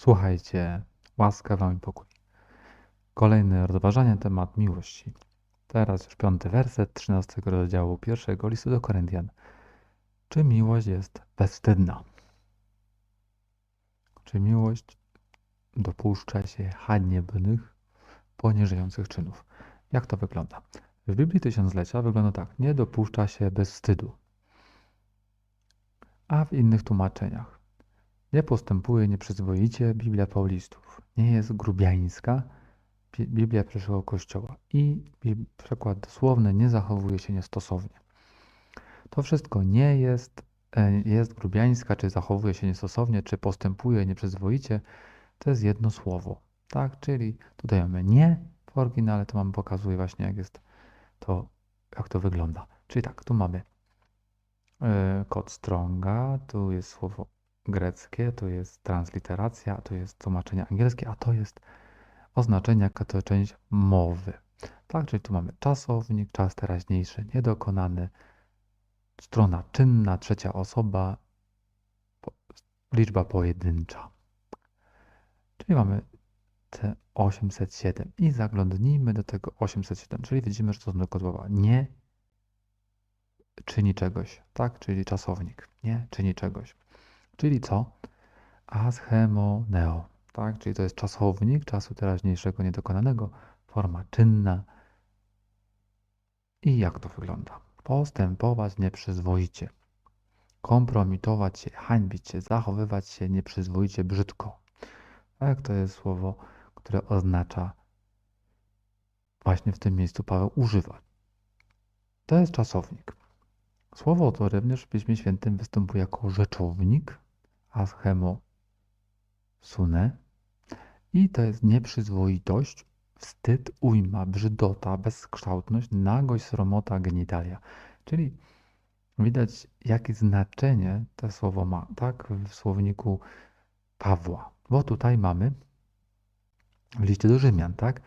Słuchajcie, łaska wam i pokój. Kolejne rozważanie temat miłości. Teraz już piąty werset 13 rozdziału pierwszego listu do Koryntian. Czy miłość jest bezwstydna? Czy miłość dopuszcza się haniebnych, poniżających czynów? Jak to wygląda? W Biblii Tysiąclecia wygląda tak. Nie dopuszcza się bez wstydu. A w innych tłumaczeniach nie postępuje nieprzyzwoicie Biblia Paulistów. Nie jest grubiańska Biblia przyszłego Kościoła. I przekład dosłowny nie zachowuje się niestosownie. To wszystko nie jest, e, jest grubiańska, czy zachowuje się niestosownie, czy postępuje nieprzyzwoicie. To jest jedno słowo. Tak? Czyli tutaj mamy nie w oryginale, to mam pokazuje właśnie jak jest to, jak to wygląda. Czyli tak, tu mamy e, kod Stronga, tu jest słowo greckie, to jest transliteracja, to jest tłumaczenie angielskie, a to jest oznaczenie jako to część mowy. Tak, czyli tu mamy czasownik, czas teraźniejszy, niedokonany, strona czynna, trzecia osoba, liczba pojedyncza. Czyli mamy te 807 i zaglądnijmy do tego 807, czyli widzimy, że to są słowa nie czyni czegoś, tak, czyli czasownik, nie czyni czegoś. Czyli co? Ashemoneo, tak? Czyli to jest czasownik czasu teraźniejszego niedokonanego, forma czynna. I jak to wygląda? Postępować nieprzyzwoicie, kompromitować się, hańbić się, zachowywać się nieprzyzwoicie brzydko. Tak, to jest słowo, które oznacza właśnie w tym miejscu Paweł używa. To jest czasownik. Słowo to również w Piśmie Świętym występuje jako rzeczownik, aschemo sune. I to jest nieprzyzwoitość, wstyd, ujma, brzydota, bezkształtność, nagość, sromota, genitalia. Czyli widać, jakie znaczenie to słowo ma, tak, w słowniku Pawła. Bo tutaj mamy w liście do Rzymian, tak,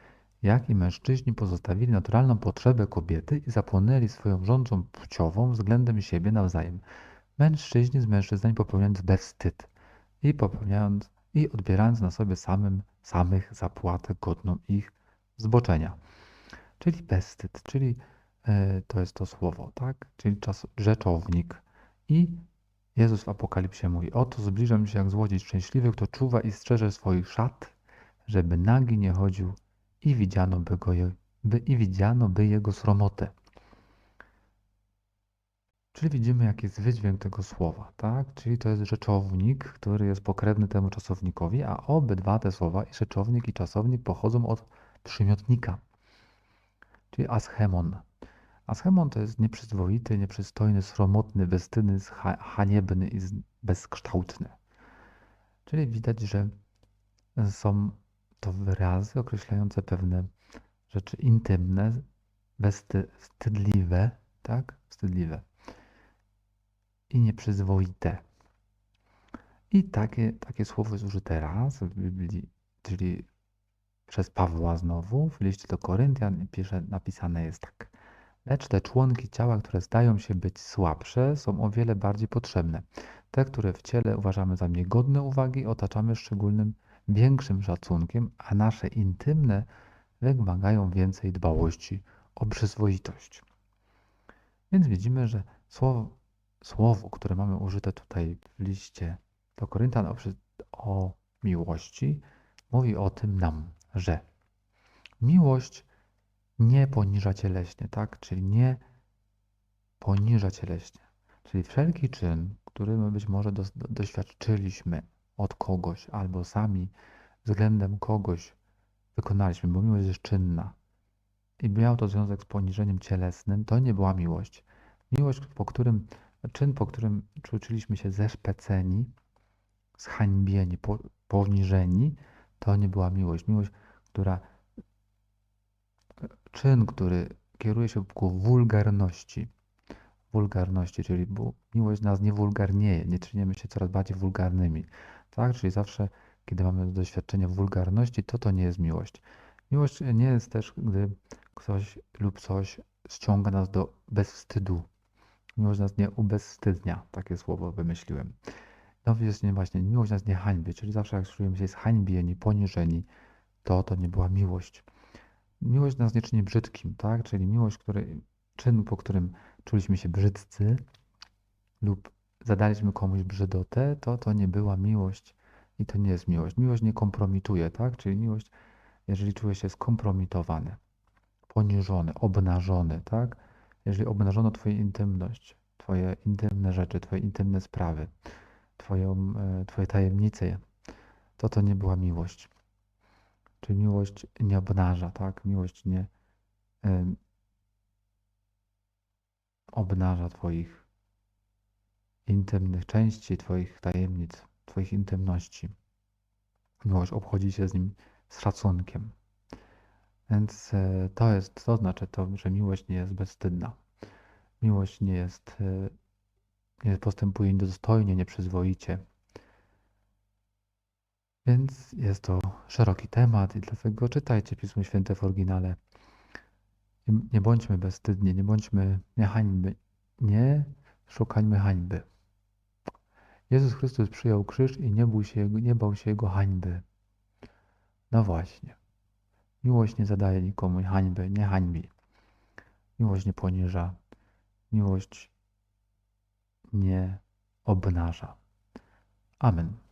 jak i mężczyźni pozostawili naturalną potrzebę kobiety i zapłonęli swoją rządzą płciową względem siebie nawzajem. Mężczyźni z mężczyznami popełniając bezwstyd i popełniając i odbierając na sobie samym samych zapłatę godną ich zboczenia. Czyli bezwstyd, czyli e, to jest to słowo, tak? Czyli czas, rzeczownik. I Jezus w Apokalipsie mówi, oto zbliżam się jak złodziej szczęśliwy, kto czuwa i strzeże swoich szat, żeby nagi nie chodził i widziano by, go, by, i widziano by jego sromotę. Czyli widzimy, jaki jest wydźwięk tego słowa, tak? Czyli to jest rzeczownik, który jest pokrewny temu czasownikowi, a obydwa te słowa, i rzeczownik, i czasownik, pochodzą od przymiotnika, czyli aschemon. Aschemon to jest nieprzyzwoity, nieprzystojny, sromotny, bezstydny, haniebny i bezkształtny. Czyli widać, że są to wyrazy określające pewne rzeczy intymne, bezwstydliwe, tak? Wstydliwe i nieprzyzwoite. I takie, takie słowo jest użyte raz w Biblii, czyli przez Pawła znowu, w liście do Koryntian pisze, napisane jest tak. Lecz te członki ciała, które zdają się być słabsze, są o wiele bardziej potrzebne. Te, które w ciele uważamy za niegodne uwagi, otaczamy szczególnym, większym szacunkiem, a nasze intymne wymagają więcej dbałości o przyzwoitość. Więc widzimy, że słowo słowo, które mamy użyte tutaj w liście do Koryntian o, o miłości, mówi o tym nam, że miłość nie poniża cieleśnie, tak? Czyli nie poniża cieleśnie. Czyli wszelki czyn, który my być może do, do, doświadczyliśmy od kogoś albo sami względem kogoś wykonaliśmy, bo miłość jest czynna i miał to związek z poniżeniem cielesnym, to nie była miłość. Miłość, po którym czyn, po którym czuliśmy się zeszpeceni, zhańbieni, poniżeni, to nie była miłość. Miłość, która czyn, który kieruje się ku wulgarności. Wulgarności, czyli miłość nas nie wulgarnieje, nie czynimy się coraz bardziej wulgarnymi. Tak? Czyli zawsze, kiedy mamy doświadczenie wulgarności, to to nie jest miłość. Miłość nie jest też, gdy ktoś lub coś ściąga nas do bezwstydu, Miłość nas nie ubezwstydnia, takie słowo wymyśliłem. No jest nie właśnie, miłość nas nie hańbi, czyli zawsze jak czujemy się zhańbieni, poniżeni, to to nie była miłość. Miłość nas nie czyni brzydkim, tak? Czyli miłość, który, czyn, po którym czuliśmy się brzydcy lub zadaliśmy komuś brzydotę, to to nie była miłość i to nie jest miłość. Miłość nie kompromituje, tak? Czyli miłość, jeżeli czuje się skompromitowany, poniżony, obnażony, tak? Jeżeli obnażono Twoją intymność, Twoje intymne rzeczy, Twoje intymne sprawy, twoją, e, Twoje tajemnice, to to nie była miłość. Czyli miłość nie obnaża, tak? Miłość nie em, obnaża Twoich intymnych części, Twoich tajemnic, Twoich intymności. Miłość obchodzi się z nim z szacunkiem. Więc e, to jest, to znaczy to, że miłość nie jest bezwstydna. Miłość nie jest, e, nie postępuje niedostojnie, nieprzyzwoicie. Więc jest to szeroki temat i dlatego czytajcie Pismo Święte w oryginale. Nie, bądźmy bezwstydni, nie bądźmy nie hańby, nie szukajmy hańby. Jezus Chrystus przyjął krzyż i nie bał się, nie bał się jego hańby. No właśnie. Miłość nie zadaje nikomu hańby, nie hańbi. Miłość nie poniża. Miłość nie obnaża. Amen.